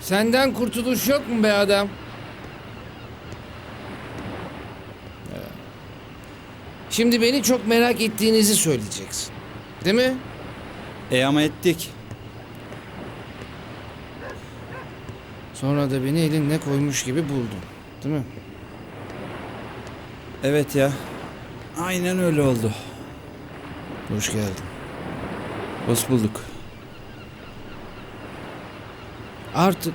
Senden kurtuluş yok mu be adam? Şimdi beni çok merak ettiğinizi söyleyeceksin. Değil mi? E ama ettik. Sonra da beni elinle koymuş gibi buldun. Değil mi? Evet ya. Aynen öyle oldu. Hoş geldin. Hoş bulduk. Artık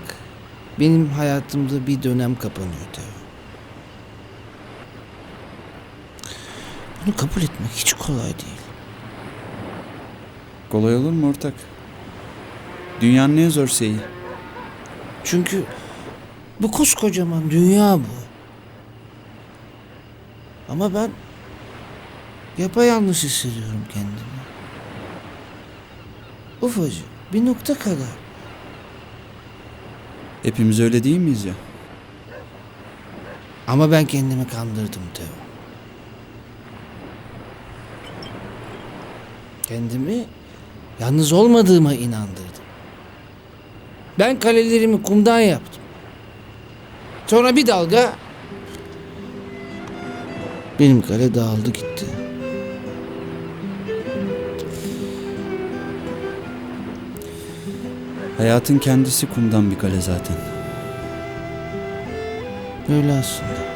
benim hayatımda bir dönem kapanıyor Teo. Bunu kabul etmek hiç kolay değil. Kolay olur mu ortak? Dünyanın en zor şeyi. Çünkü bu koskocaman dünya bu. Ama ben yapayalnız hissediyorum kendimi. Ufacık bir nokta kadar. Hepimiz öyle değil miyiz ya? Ama ben kendimi kandırdım Teo. Kendimi yalnız olmadığıma inandırdım. Ben kalelerimi kumdan yaptım. Sonra bir dalga benim kale dağıldı gitti. Hayatın kendisi kumdan bir kale zaten. Öyle aslında.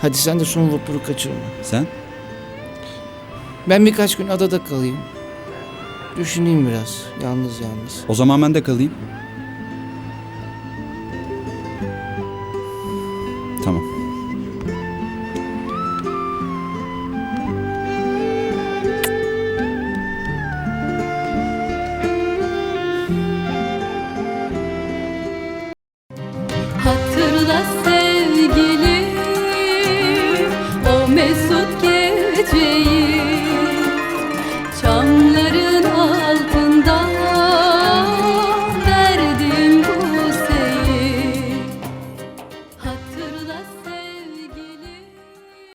Hadi sen de son vapuru kaçırma. Sen? Ben birkaç gün adada kalayım. Düşüneyim biraz. Yalnız yalnız. O zaman ben de kalayım. sevgilim. O mesut geceyi